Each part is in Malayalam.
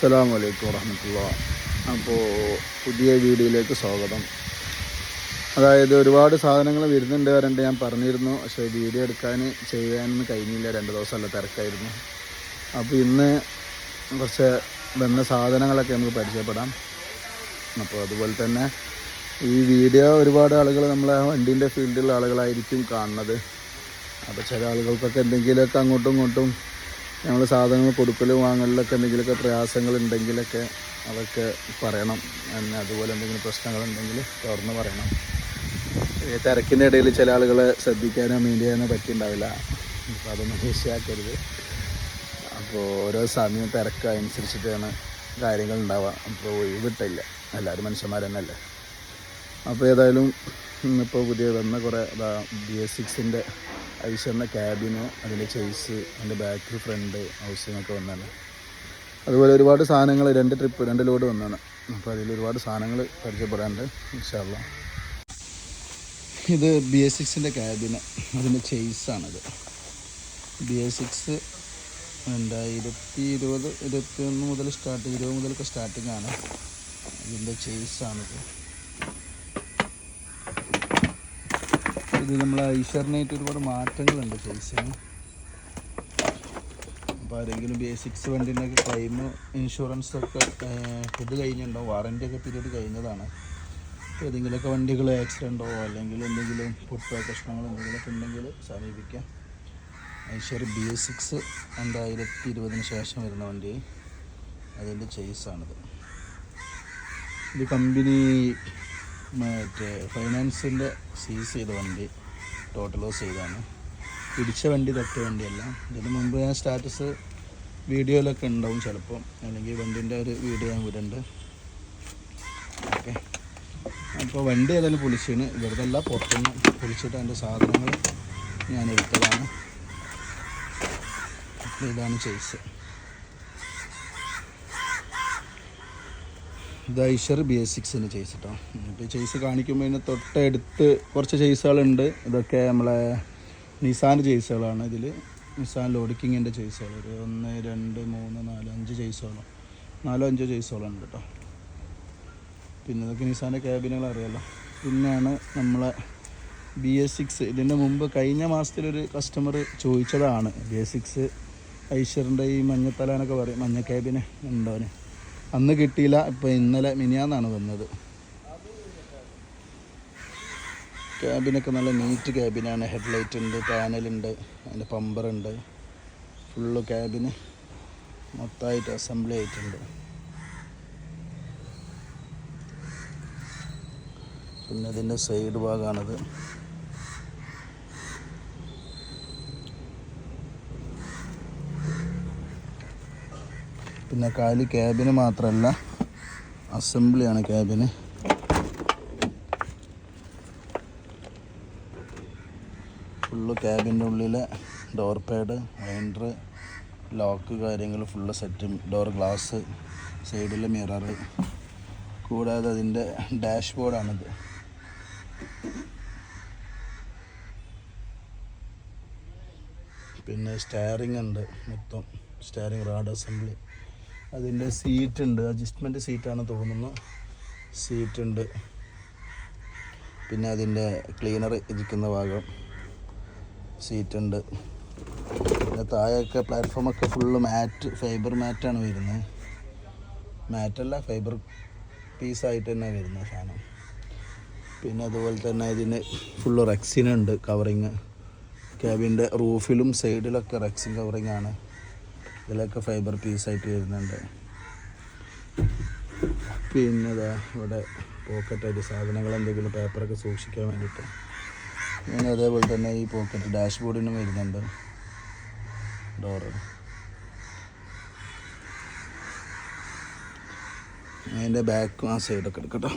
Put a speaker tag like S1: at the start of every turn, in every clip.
S1: അസ്സലാം വലൈക്കും വറഹമത്തുള്ള. അപ്പോൾ പുതിയ വീഡിയോയിലേക്ക് സ്വാഗതം. അതായത് ഒരുപാട് സാധനങ്ങൾ വരുന്നുണ്ട് വരണ്ട് ഞാൻ പറഞ്ഞിരുന്നു. പക്ഷേ വീഡിയോ എടുക്കാൻ ചെയ്യാനൊന്നും കഴിഞ്ഞില്ല. രണ്ട് ദിവസമല്ല തിരക്കായിരുന്നു. അപ്പോൾ ഇന്ന് കുറച്ച് വന്ന സാധനങ്ങളൊക്കെ നമുക്ക് പരിചയപ്പെടാം. അപ്പോൾ അതുപോലെ തന്നെ ഈ വീഡിയോ ഒരുപാട് ആളുകൾ നമ്മളെ വണ്ടീന്റെ ഫീൽഡിലുള്ള ആളുകളായിരിക്കും കാണുന്നത്. അപ്പോൾ ചില ആളുകൾക്കൊക്കെ എന്തെങ്കിലുമൊക്കെ അങ്ങോട്ടും ഇങ്ങോട്ടും ഞങ്ങൾ സാധനങ്ങൾ കൊടുക്കലും വാങ്ങലിലൊക്കെ എന്തെങ്കിലുമൊക്കെ പ്രയാസങ്ങൾ ഉണ്ടെങ്കിലൊക്കെ അതൊക്കെ പറയണം. പിന്നെ അതുപോലെ എന്തെങ്കിലും പ്രശ്നങ്ങളുണ്ടെങ്കിൽ തുറന്ന് പറയണം. ഈ തിരക്കിന്റെ ഇടയിൽ ചില ആളുകളെ ശ്രദ്ധിക്കാനോ മീൻഡ് ചെയ്യാനോ പറ്റിയിട്ടുണ്ടാവില്ല അപ്പോൾ അതൊന്നും വിഷയാക്കരുത് അപ്പോൾ ഓരോ സമയം തിരക്ക് അനുസരിച്ചിട്ടാണ് കാര്യങ്ങൾ ഉണ്ടാവുക അപ്പോൾ ഒഴിവിട്ടില്ല. എല്ലാവരും മനുഷ്യന്മാർ തന്നെയല്ലേ അപ്പോൾ ഏതായാലും ഇന്നിപ്പോൾ പുതിയ വന്ന കുറേ ബി എസ് സിക്സിന്റെ ഐശ്വറിന്റെ ക്യാബിനോ അതിന്റെ ചേസ് അതിന്റെ ബാക്ക് ഫ്രണ്ട് ഹൗസിങ്ങൊക്കെ വന്നാണ്. അതുപോലെ ഒരുപാട് സാധനങ്ങൾ രണ്ട് ട്രിപ്പ് രണ്ട് ലോഡ് വന്നാണ്. അപ്പോൾ അതിൽ ഒരുപാട് സാധനങ്ങൾ പരിചയപ്പെടാണ്ട് ഇൻഷാല്ല ഇത് ബി എസ് സിക്സിന്റെ ക്യാബിന് അതിന്റെ ചേസാണിത്. ബി എസ് സിക്സ് രണ്ടായിരത്തി ഇരുപത് ഇരുപത്തി ഒന്ന് മുതൽ സ്റ്റാർട്ട് ഇരുപത് മുതലൊക്കെ സ്റ്റാർട്ടിംഗ് ആണ് ഇതിന്റെ ചേസാണിത്. ഇത് നമ്മൾ ഐശ്വറിനായിട്ട് ഒരുപാട് മാറ്റങ്ങളുണ്ട് ചേച്ചിന് അപ്പോൾ ആരെങ്കിലും ബേസിക്സ് വണ്ടിന്റെയൊക്കെ ക്ലെയിം ഇൻഷുറൻസ് ഒക്കെ ഇത് കഴിഞ്ഞിട്ടുണ്ടോ? വാറന്റി ഒക്കെ പീരീഡ് കഴിഞ്ഞതാണ്. ഏതെങ്കിലുമൊക്കെ വണ്ടികൾ ആക്സിഡന്റോ അല്ലെങ്കിൽ എന്തെങ്കിലും പൊട്ടോ പ്രശ്നങ്ങളോ എന്തെങ്കിലുമൊക്കെ ഉണ്ടെങ്കിൽ സമീപിക്കാം. ഐശ്വർ ബി എസ് സിക്സ് രണ്ടായിരത്തി ഇരുപതിന് ശേഷം വരുന്ന വണ്ടി. അതിന്റെ ചേസാണിത് ഇത് കമ്പനി മറ്റേ ഫൈനാൻസിന്റെ സീസ് ചെയ്ത വണ്ടി. ടോട്ടൽ ലോസ് ചെയ്താണ് പിടിച്ച വണ്ടി തട്ട വണ്ടിയല്ല. ഇതിന് മുമ്പ് ഞാൻ സ്റ്റാറ്റസ് വീഡിയോയിലൊക്കെ ഉണ്ടാവും ചിലപ്പോൾ അല്ലെങ്കിൽ വണ്ടീന്റെ ഒരു വീഡിയോ ഞാൻ വിടുന്നുണ്ട് ഓക്കെ അപ്പോൾ വണ്ടി ഏതായാലും പൊളിച്ചാണ് ഇവിടുത്തെ പുറത്തുനിന്ന് പൊളിച്ചിട്ട് അതിന്റെ സാധനങ്ങൾ ഞാൻ എടുത്തതാണ്. ഇതാണ് ചേസ് ഇത് ഐഷർ ബി എസ് സിക്സിന് ചേസ് കേട്ടോ ഇപ്പോൾ ചെയ്സ് കാണിക്കുമ്പോൾ ഇതിന് തൊട്ടടുത്ത് കുറച്ച് ചെയ്സുകളുണ്ട് ഇതൊക്കെ നമ്മളെ നിസാൻ ചെയ്സുകളാണ് ഇതിൽ നിസാൻ ലോഡിക്കിങ്ങിന്റെ ചെയ്സുകൾ ഒരു ഒന്ന് രണ്ട് മൂന്ന് നാല് അഞ്ച് ചേസുകളോ നാലോ അഞ്ചോ ചെയ്സുകളുണ്ട് കേട്ടോ പിന്നെ ഇതൊക്കെ നിസാന്റെ ക്യാബിനുകൾ അറിയാലോ. പിന്നെയാണ് നമ്മളെ ബി എസ് സിക്സ് ഇതിന്റെ മുമ്പ് കഴിഞ്ഞ മാസത്തിലൊരു കസ്റ്റമർ ചോദിച്ചതാണ്. ബി എസ് സിക്സ് ഐശ്വറിന്റെ ഈ മഞ്ഞത്തലാനൊക്കെ പറയും. മഞ്ഞ ക്യാബിന് ഉണ്ടോന് അന്ന് കിട്ടിയില്ല ഇപ്പോൾ ഇന്നലെ മിനിയാന്നാണ് വന്നത്. ക്യാബിനൊക്കെ നല്ല നീറ്റ് ക്യാബിനാണ്. ഹെഡ്ലൈറ്റ് ഉണ്ട് പാനലുണ്ട് അതിന്റെ പമ്പറുണ്ട് ഫുള്ള് ക്യാബിന് മൊത്തമായിട്ട് അസംബ്ലി ആയിട്ടുണ്ട്. പിന്നെ ഇതിന്റെ സൈഡ് ഭാഗമാണിത് പിന്നെ കാലി ക്യാബിന് മാത്രമല്ല അസംബ്ലിയാണ് ക്യാബിന്. ഫുള്ള് ക്യാബിന്റെ ഉള്ളിലെ ഡോർ പാഡ് വൈൻഡർ ലോക്ക് കാര്യങ്ങൾ ഫുള്ള് സെറ്റും ഡോർ ഗ്ലാസ് സൈഡിലെ മിറർ കൂടാതെ അതിന്റെ ഡാഷ് ബോർഡാണിത് പിന്നെ സ്റ്റയറിംഗ് ഉണ്ട് മൊത്തം. സ്റ്റയറിംഗ് റാഡ് അസംബ്ലി അതിന്റെ സീറ്റ് ഉണ്ട് അഡ്ജസ്റ്റ്മെന്റ് സീറ്റാണ് തോന്നുന്നു. സീറ്റ് ഉണ്ട് പിന്നെ അതിന്റെ ക്ലീനർ ഇരിക്കുന്ന ഭാഗം സീറ്റ് ഉണ്ട് പിന്നെ താഴെയൊക്കെ പ്ലാറ്റ്ഫോമൊക്കെ ഫുള്ള് മാറ്റ് ഫൈബർ മാറ്റാണ് വരുന്നത്. മാറ്റല്ല ഫൈബർ പീസായിട്ട് തന്നെ വരുന്നത് സാധനം. പിന്നെ അതുപോലെ തന്നെ ഇതിന് ഫുള്ള് റെക്സിനുണ്ട് കവറിങ് ക്യാബിന്റെ റൂഫിലും സൈഡിലൊക്കെ റെക്സിൻ കവറിങ് ആണ്. ഇതിലൊക്കെ ഫൈബർ പീസായിട്ട് വരുന്നുണ്ട്. പിന്നെ ഇതാ ഇവിടെ പോക്കറ്റായിട്ട് സാധനങ്ങൾ എന്തെങ്കിലും പേപ്പറൊക്കെ സൂക്ഷിക്കാൻ വേണ്ടിയിട്ട്. പിന്നെ അതേപോലെ തന്നെ ഈ പോക്കറ്റ് ഡാഷ് ബോർഡിനും വരുന്നുണ്ട്. ഡോറ് അതിന്റെ ബാക്കും ആ സൈഡൊക്കെ എടുക്കട്ടോ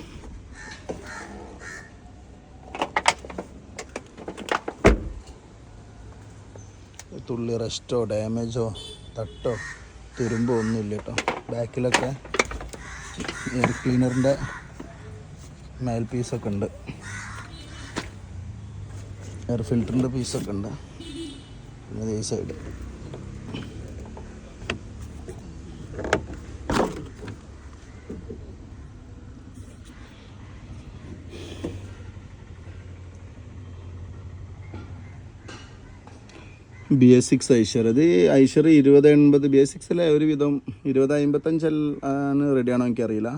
S1: തുള്ളി റെസ്റ്റോ ഡാമേജോ തട്ടോ തുരുമ്പോ ഒന്നുമില്ല കേട്ടോ ബാക്കിലൊക്കെ എയർ ക്ലീനറിന്റെ മേൽ പീസൊക്കെ ഉണ്ട്. എയർ ഫിൽറ്ററിന്റെ പീസൊക്കെ ഉണ്ട്. പിന്നെ ഈ side B S six Eicher ഇത് ഐഷർ ഇരുപത് എൺപത് ബി എസ് സിക്സിലെ ഒരുവിധം ഇരുപത് അമ്പത്തഞ്ച് ആണ് റെഡിയാണോ എനിക്കറിയില്ല.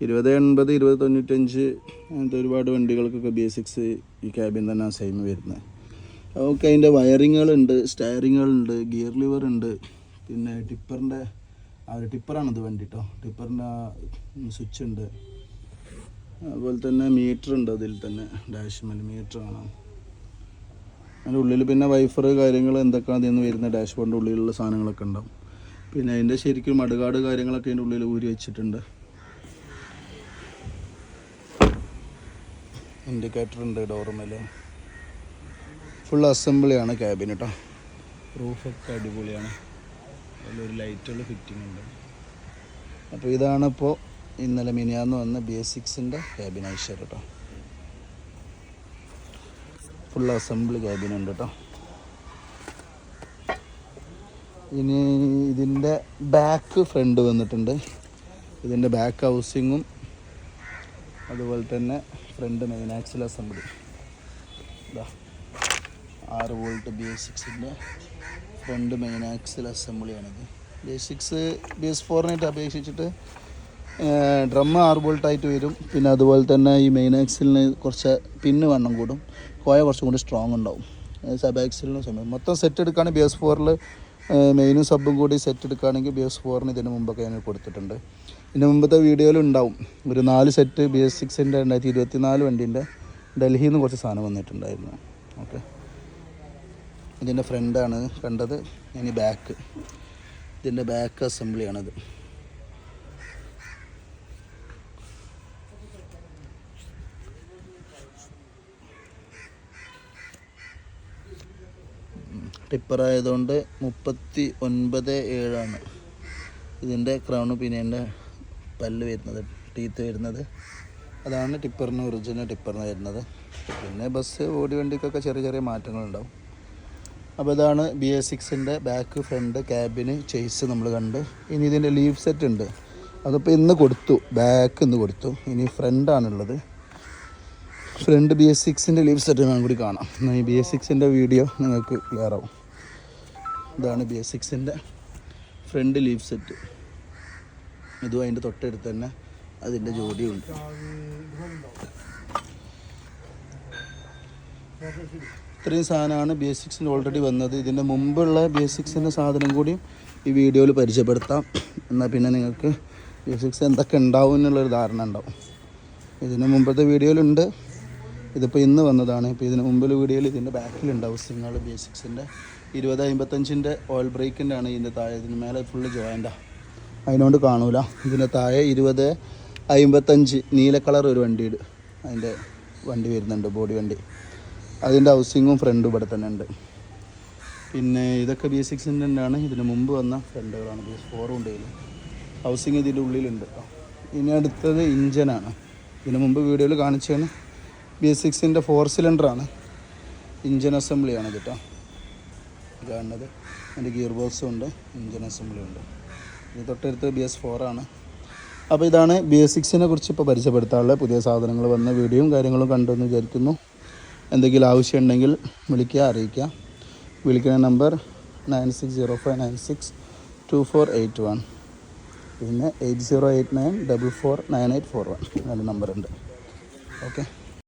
S1: ഇരുപത് എൺപത് ഇരുപത് തൊണ്ണൂറ്റഞ്ച് അങ്ങനത്തെ ഒരുപാട് വണ്ടികൾക്കൊക്കെ ബി എസ് സിക്സ് ഈ ക്യാബിൻ തന്നെ സെയിം വരുന്നത് ഓക്കെ അതിന്റെ വയറിങ്ങുകളുണ്ട് സ്റ്റയറിങ്ങുകളുണ്ട് ഗിയർ ലിവർ ഉണ്ട് പിന്നെ ടിപ്പറിന്റെ ആ ഒരു ടിപ്പറാണിത് വണ്ടി കേട്ടോ ടിപ്പറിന്റെ സ്വിച്ച് ഉണ്ട് അതുപോലെ തന്നെ മീറ്റർ ഉണ്ട് അതിൽ തന്നെ. ഡാഷ്മൽ മീറ്റർ കാണാം. അതിന്റെ ഉള്ളിൽ പിന്നെ വൈഫർ കാര്യങ്ങൾ എന്തൊക്കെയാണ് അതിൽ നിന്ന് വരുന്ന ഡാഷ്ബോർഡിന്റെ ഉള്ളിലുള്ള സാധനങ്ങളൊക്കെ ഉണ്ടാവും. പിന്നെ അതിന്റെ ശരിക്കും മടുകാട് കാര്യങ്ങളൊക്കെ അതിന്റെ ഉള്ളിൽ ഊരി വെച്ചിട്ടുണ്ട്. ഇൻഡിക്കേറ്റർ ഉണ്ട് ഡോർമേൽ ഫുൾ അസംബ്ലിയാണ് ക്യാബിൻ കേട്ടോ റൂഫൊക്കെ അടിപൊളിയാണ്. അതിലൊരു ലൈറ്റുള്ള ഫിറ്റിംഗ് ഉണ്ട്. അപ്പോൾ ഇതാണിപ്പോൾ ഇന്നലെ മിനിയാന്ന് വന്ന ബി എസ് സിക്സിന്റെ ക്യാബിൻ കേട്ടോ ഫുൾ അസംബ്ലി ക്യാബിൻ ഉണ്ട് കേട്ടോ ഇനി ഇതിന്റെ ബാക്ക് ഫ്രണ്ട് വന്നിട്ടുണ്ട്. ഇതിന്റെ ബാക്ക് ഹൗസിങ്ങും അതുപോലെ തന്നെ ഫ്രണ്ട് മെയിൻ ആക്സിൽ അസംബ്ലി ആറ് വോൾട്ട് ബി എസ് സിക്സിന്റെ front main axle അസംബ്ലിയാണിത് B S six B S ഫോറിനായിട്ട് അപേക്ഷിച്ചിട്ട് ഡ്രം ആറ് ബോൾട്ടായിട്ട് വരും. പിന്നെ അതുപോലെ തന്നെ ഈ മെയിൻ ആക്സിലിന് കുറച്ച് പിന്ന് വണ്ണം കൂടും. കോയ കുറച്ചും കൂടി സ്ട്രോങ് ഉണ്ടാവും. സബ് ആക്സിലിനും സമയം മൊത്തം സെറ്റ് എടുക്കുകയാണെങ്കിൽ ബി എസ് ഫോറിൽ മെയിനും സബും കൂടി സെറ്റ് എടുക്കുകയാണെങ്കിൽ ബി എസ് ഫോറിന് ഇതിന് മുമ്പൊക്കെ ഞാൻ കൊടുത്തിട്ടുണ്ട്. ഇതിന് മുമ്പത്തെ വീഡിയോയിൽ ഉണ്ടാവും. ഒരു നാല് സെറ്റ് ബി എസ് സിക്സിന്റെ രണ്ടായിരത്തി ഇരുപത്തി നാല് വണ്ടീന്റെ ഡൽഹിയിൽ നിന്ന് കുറച്ച് സാധനം വന്നിട്ടുണ്ടായിരുന്നു. ഓക്കെ ഇതിന്റെ ഫ്രണ്ടാണ് കണ്ടത്. ഇനി ബാക്ക് ഇതിന്റെ ബാക്ക് അസംബ്ലിയാണിത് ടിപ്പർ ആയതുകൊണ്ട് മുപ്പത്തി ഒൻപത് ഏഴാണ് ഇതിന്റെ ക്രൗൺ പിന്നീന്റെ പല്ല് വരുന്നത് ടീത്ത് വരുന്നത്. അതാണ് ടിപ്പറിന് ഒറിജിനൽ ടിപ്പറിന് വരുന്നത്. പിന്നെ ബസ് ഓടി വണ്ടിക്കൊക്കെ ചെറിയ ചെറിയ മാറ്റങ്ങളുണ്ടാവും. അപ്പോൾ ഇതാണ് ബി എസ് സിക്സിന്റെ ബാക്ക് ഫ്രണ്ട് ക്യാബിന് ചേസ് നമ്മൾ കണ്ട്. ഇനി ഇതിന്റെ ലീഫ് സെറ്റ് ഉണ്ട്. അതിപ്പോൾ ഇന്ന് കൊടുത്തു ബാക്ക് ഇന്ന് കൊടുത്തു. ഇനി ഫ്രണ്ടാണുള്ളത്. ഫ്രണ്ട് ബി എസ് സിക്സിന്റെ ലീവ് സെറ്റ് ഞാൻ കൂടി കാണാം. ഈ ബി എസ് സിക്സിന്റെ വീഡിയോ നിങ്ങൾക്ക് ക്ലിയർ ആവും ഇതാണ് ബി എസ് സിക്സിന്റെ ഫ്രണ്ട് ലീവ് സെറ്റ് ഇതും അതിന്റെ തൊട്ടടുത്ത് തന്നെ അതിന്റെ ജോഡിയുണ്ട്. ഇത്രയും സാധനമാണ് ബി എസ് സിക്സിന്റെ ഓൾറെഡി വന്നത്. ഇതിന്റെ മുമ്പുള്ള ബി എസ് സിക്സിന്റെ സാധനം കൂടിയും ഈ വീഡിയോയിൽ പരിചയപ്പെടുത്താം. എന്നാൽ പിന്നെ നിങ്ങൾക്ക് ബി എസ് സിക്സ് എന്തൊക്കെ ഉണ്ടാവും എന്നുള്ളൊരു ധാരണ ഉണ്ടാവും. ഇതിന് മുമ്പത്തെ വീഡിയോയിലുണ്ട് ഇതിപ്പോൾ ഇന്ന് വന്നതാണ്. ഇപ്പോൾ ഇതിന് മുമ്പിൽ വീഡിയോയിൽ ഇതിന്റെ ബാക്കിലുണ്ടാവും സിങ്ങൾ ബി സിക്സിന്റെ ഇരുപത് അമ്പത്തഞ്ചിന്റെ ഓയിൽ ബ്രേക്കിന്റെ ആണ് ഇതിന്റെ താഴെ. ഇതിന് മേലെ ഫുള്ള് ജോയിന്റാണ് അതിനോണ്ട് കാണൂല. ഇതിന്റെ താഴെ ഇരുപത് അമ്പത്തഞ്ച് നീല കളർ ഒരു വണ്ടി അതിന്റെ വണ്ടി വരുന്നുണ്ട് ബോഡി വണ്ടി. അതിന്റെ ഹൗസിങ്ങും ഫ്രണ്ടും ഇവിടെ തന്നെ ഉണ്ട്. പിന്നെ ഇതൊക്കെ ബി സിക്സിന്റെ ആണ് ഇതിന് മുമ്പ് വന്ന ഫ്രണ്ടുകളാണ് ബി ഫോറും ഉണ്ട് ഇതിൽ ഹൗസിങ് ഇതിന്റെ ഉള്ളിലുണ്ട് ഇനി അടുത്തത് ഇഞ്ചനാണ് ഇതിന് മുമ്പ് വീഡിയോയിൽ കാണിച്ചാണ് ബി എസ് സിക്സിന്റെ ഫോർ സിലിണ്ടറാണ് ഇഞ്ചിൻ അസംബ്ലിയാണ് കേട്ടോ കാണുന്നത് അതിന്റെ ഗിയർ ബോക്സും ഉണ്ട്. ഇഞ്ചിൻ അസംബ്ലി ഉണ്ട്. ഇത് തൊട്ടടുത്ത് ബി എസ് ഫോറാണ് അപ്പോൾ ഇതാണ് ബി എസ് സിക്സിനെ കുറിച്ച് ഇപ്പോൾ പരിചയപ്പെടുത്താനുള്ള പുതിയ സാധനങ്ങൾ വന്ന വീഡിയോയും കാര്യങ്ങളും കണ്ടെന്ന് വിചാരിക്കുന്നു. എന്തെങ്കിലും ആവശ്യമുണ്ടെങ്കിൽ വിളിക്കുക അറിയിക്കുക. വിളിക്കുന്ന number nine six zero five nine six two four eight one പിന്നെ eight zero eight nine double four nine eight four one നല്ല നമ്പറുണ്ട്. ഓക്കെ